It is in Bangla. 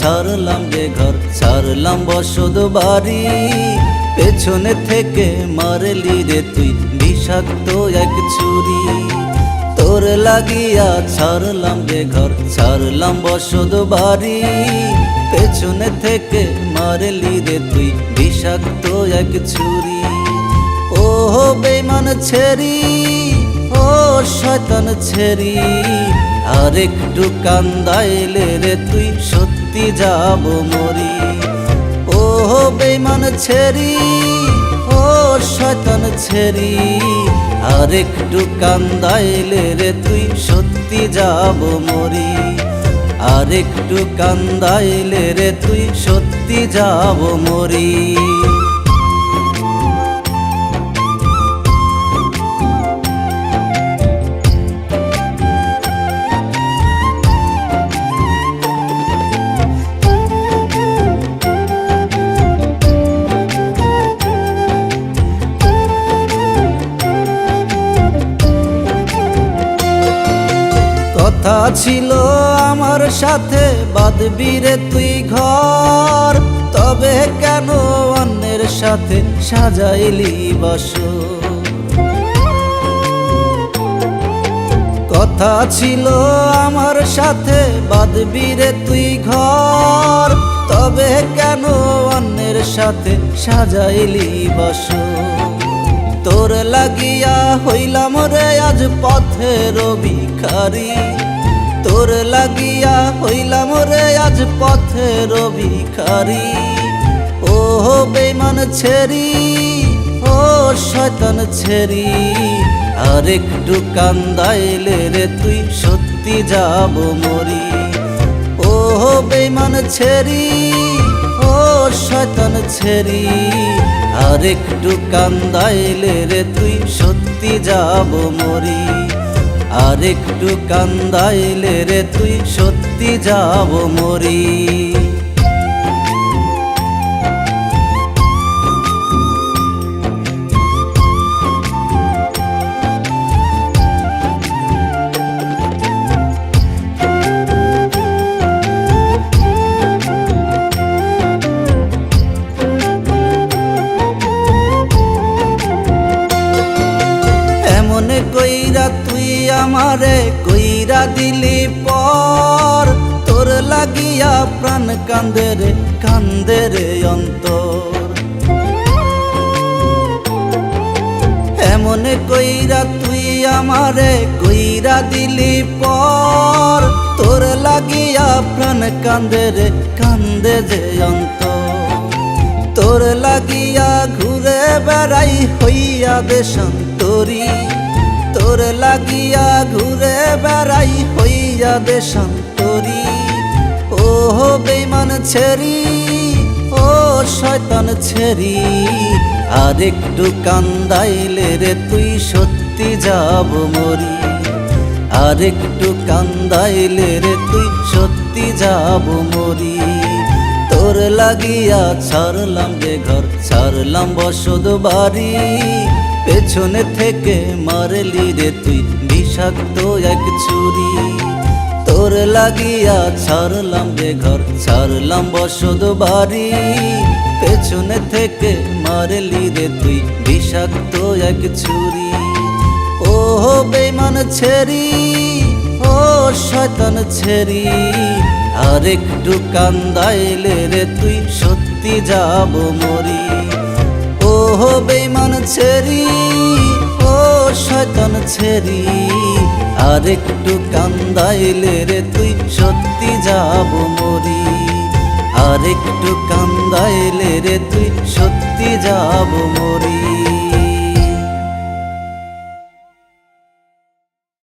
ছাড়লাম যে ঘর, ছাড়লাম বসত বাড়ি। পেছনে থেকে মারলি রে তুই, বিষাক্ত এক ছুরি। তোর লাগিয়া ছাড়লাম যে ঘর, ছাড়লাম বসত বাড়ি। পেছনে থেকে মারলি রে তুই, বিষাক্ত এক ছুরি। ও বেমান ছেড়ি, ও শয়তান ছেড়ি। আর একটু কান্দাইলে রে তুই সত্যি যাব মরি। ও বেমান ছেড়ি, ও শয়তান ছেড়ি আর একটু কান্দাইলে রে তুই সত্যি যাব মরি। আর একটু কান্দাইলে রে তুই সত্যি যাব মরি। ছিল আমার সাথে, বাঁধবি রে তুই ঘর। তবে কেন অন্যের সাথে সাজাইলি বাস কথা ছিল আমার সাথে, বাঁধবি রে তুই ঘর। তবে কেন অন্যের সাথে সাজাইলি বাস তোর লাগিয়া হইলাম রে আজ পথের ভিখারি তোর লাগিয়া হইলাম রে আজ পথের ভিখারি। ও বেমান ছেড়ি, ও শয়তান ছেড়ি আর একটু কান্দাইলে রে তুই সত্যি যাব মরি। ও বেমান ছেড়ি, ও শয়তান ছেড়ি আর একটু কান্দাইলে রে তুই সত্যি যাব মরি। আর একটু কান্দাইলে রে তুই সত্যি যাব মরি। আমারে কইরা দিলি পর, তোর লাগিয়া প্রাণ কান্দে রে কান্দে রে অন্তর। এমন কইরা তুই আমারে কইরা দিলি পর, তোর লাগিয়া প্রাণ কান্দে রে, কান্দে যে অন্তর। তোর লাগিয়া ঘুরে বেড়াই হইয়া দেশান্তরি তোর লাগিয়া ঘুরে বেড়াই হইয়া দেশান্তরি। ও হো বেমান ছেড়ি, ও শয়তান ছেড়ি, আর একটু কান্দাইলে রে তুই সত্যি যাব মরি। আর একটু কান্দাইলে রে তুই সত্যি যাব মরি। তোর লাগিয়া ছাড়লাম যে ঘর, ছাড়লাম বসত বাড়ি। পেছনে থেকে মারলি রে তুই, বিষাক্ত এক ছুরি। তোর লাগিয়া ছাড়লাম যে ঘর, ছাড়লাম বসত বাড়ি। পেছনে থেকে মারলি রে তুই, বিষাক্ত এক ছুরি। ও বেমান ছেড়ি, ও শয়তান ছেড়ি। আর একটু কান্দাইলে রে তুই, সত্যি যাব মরি। ও বেমান ছেড়ি, ও শয়তান ছেড়ি। আর একটু কান্দাইলে রে তুই সত্যি যাব মরি। আর একটু কান্দাইলে রে তুই সত্যি যাব মরি।